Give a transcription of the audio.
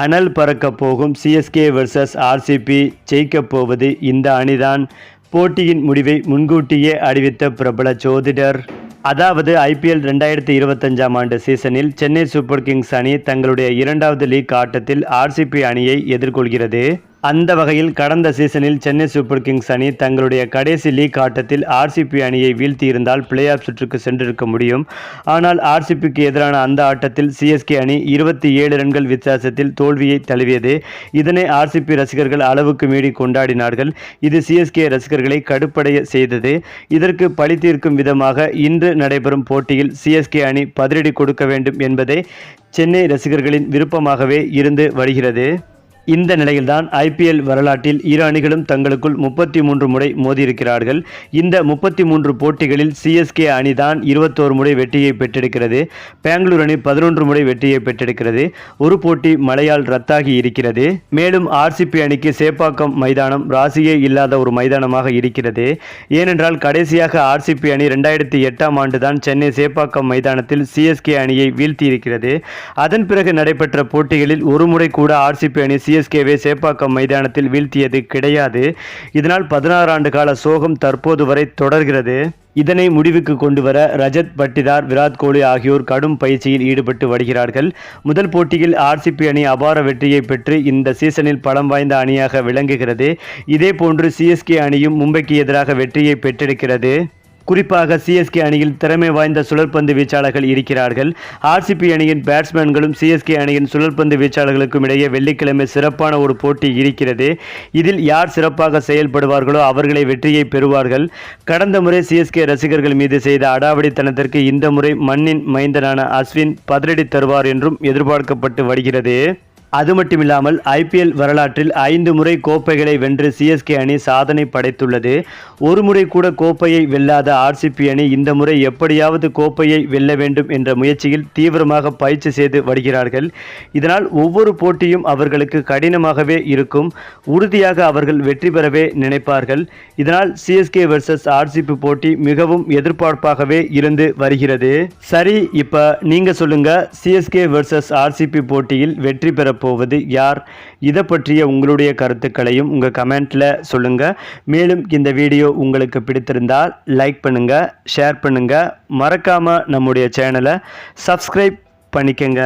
அனல் பறக்க போகும் சிஎஸ்கே வெர்சஸ் ஆர்சிபி ஜெயிக்கப் போவது இந்த அணிதான். போட்டியின் முடிவை முன்கூட்டியே அறிவித்த பிரபல ஜோதிடர். அதாவது ஐபிஎல் ரெண்டாயிரத்தி இருபத்தஞ்சாம் ஆண்டு சீசனில் சென்னை சூப்பர் கிங்ஸ் அணி தங்களுடைய இரண்டாவது லீக் ஆட்டத்தில் ஆர்சிபி அணியை எதிர்கொள்கிறது. அந்த வகையில் கடந்த சீசனில் சென்னை சூப்பர் கிங்ஸ் அணி தங்களுடைய கடைசி லீக் ஆட்டத்தில் ஆர்சிபி அணியை வீழ்த்தியிருந்தால் பிளே ஆஃப் சுற்றுக்கு சென்றிருக்க முடியும். ஆனால் ஆர்சிபிக்கு எதிரான அந்த ஆட்டத்தில் சிஎஸ்கே அணி இருபத்தி ஏழு ரன்கள் வித்தியாசத்தில் தோல்வியை தழுவியது. இதனை ஆர்சிபி ரசிகர்கள் அளவுக்கு மீறி கொண்டாடினார்கள். இது சிஎஸ்கே ரசிகர்களை கடுப்படைய செய்தது. இதற்கு பழி தீர்க்கும் விதமாக இன்று நடைபெறும் போட்டியில் சிஎஸ்கே அணி பதிலடி கொடுக்க வேண்டும் என்பதே சென்னை ரசிகர்களின் விருப்பமாகவே இருந்து வருகிறது. இந்த நிலையில்தான் ஐபிஎல் வரலாற்றில் இரு அணிகளும் தங்களுக்குள் முப்பத்தி மூன்று முறை மோதியிருக்கிறார்கள். இந்த முப்பத்தி மூன்று போட்டிகளில் சிஎஸ்கே அணிதான் இருபத்தோரு முறை வெற்றியை பெற்றிருக்கிறது. பெங்களூர் அணி பதினொன்று முறை வெற்றியை பெற்றிருக்கிறது. ஒரு போட்டி மழையால் ரத்தாகி இருக்கிறது. மேலும் ஆர்சிபி அணிக்கு சேப்பாக்கம் மைதானம் ராசியே இல்லாத ஒரு மைதானமாக இருக்கிறது. ஏனென்றால் கடைசியாக ஆர்சிபி அணி ரெண்டாயிரத்தி எட்டாம் ஆண்டு தான் சென்னை சேப்பாக்கம் மைதானத்தில் சிஎஸ்கே அணியை வீழ்த்தியிருக்கிறது. அதன் பிறகு நடைபெற்ற போட்டிகளில் ஒரு முறை கூட ஆர்சிபி அணி சிஎஸ்கேவை சேப்பாக்கம் மைதானத்தில் வீழ்த்தியது கிடையாது. இதனால் பதினாறு ஆண்டு கால சோகம் தற்போது வரை தொடர்கிறது. இதனை முடிவுக்கு கொண்டு வர ரஜத் பட்டிதார் விராட் கோலி ஆகியோர் கடும் பயிற்சியில் ஈடுபட்டு வருகிறார்கள். முதல் போட்டியில் ஆர்சிபி அணி அபார வெற்றியை பெற்று இந்த சீசனில் பலம் வாய்ந்த அணியாக விளங்குகிறது. இதே போன்று சிஎஸ்கே அணியும் மும்பைக்கு எதிராக வெற்றியை பெற்றெடுக்கிறது குறிப்பாக சிஎஸ்கே அணியில் திறமை வாய்ந்த சுழற்பந்து வீச்சாளர்கள் இருக்கிறார்கள். ஆர்சிபி அணியின் பேட்ஸ்மேன்களும் சிஎஸ்கே அணியின் சுழற்பந்து வீச்சாளர்களுக்கும் இடையே வெள்ளிக்கிழமை சிறப்பான ஒரு போட்டி இருக்கிறது. இதில் யார் சிறப்பாக செயல்படுவார்களோ அவர்களை வெற்றியை பெறுவார்கள். கடந்த முறை சிஎஸ்கே ரசிகர்கள் மீது செய்த அடாவடித்தனத்திற்கு இந்த முறை மண்ணின் மைந்தனான அஸ்வின் பதிலடி தருவார் என்றும் எதிர்பார்க்கப்பட்டு வருகிறது. அது மட்டுமில்லாமல் ஐபிஎல் வரலாற்றில் ஐந்து முறை கோப்பைகளை வென்று சிஎஸ்கே அணி சாதனை படைத்துள்ளது. ஒரு முறை கூட கோப்பையை வெல்லாத ஆர்சிபி அணி இந்த முறை எப்படியாவது கோப்பையை வெல்ல வேண்டும் என்ற முயற்சியில் தீவிரமாக பயிற்சி செய்து வருகிறார்கள். இதனால் ஒவ்வொரு போட்டியும் அவர்களுக்கு கடினமாகவே இருக்கும். உறுதியாக அவர்கள் வெற்றி பெறவே நினைப்பார்கள். இதனால் சிஎஸ்கே வெர்சஸ் ஆர்சிபி போட்டி மிகவும் எதிர்பார்ப்பாகவே இருந்து வருகிறது. சரி இப்போ நீங்கள் சொல்லுங்கள் சிஎஸ்கே வெர்சஸ் ஆர்சிபி போட்டியில் வெற்றி பெற போவது யார்? இதை பற்றிய உங்களுடைய கருத்துக்களையும் உங்கள் கமெண்ட்டில் சொல்லுங்கள் மேலும் இந்த வீடியோ உங்களுக்கு பிடித்திருந்தால் லைக் பண்ணுங்கள் ஷேர் பண்ணுங்கள் மறக்காமல் நம்முடைய சேனலை சப்ஸ்கிரைப் பண்ணிக்கங்க.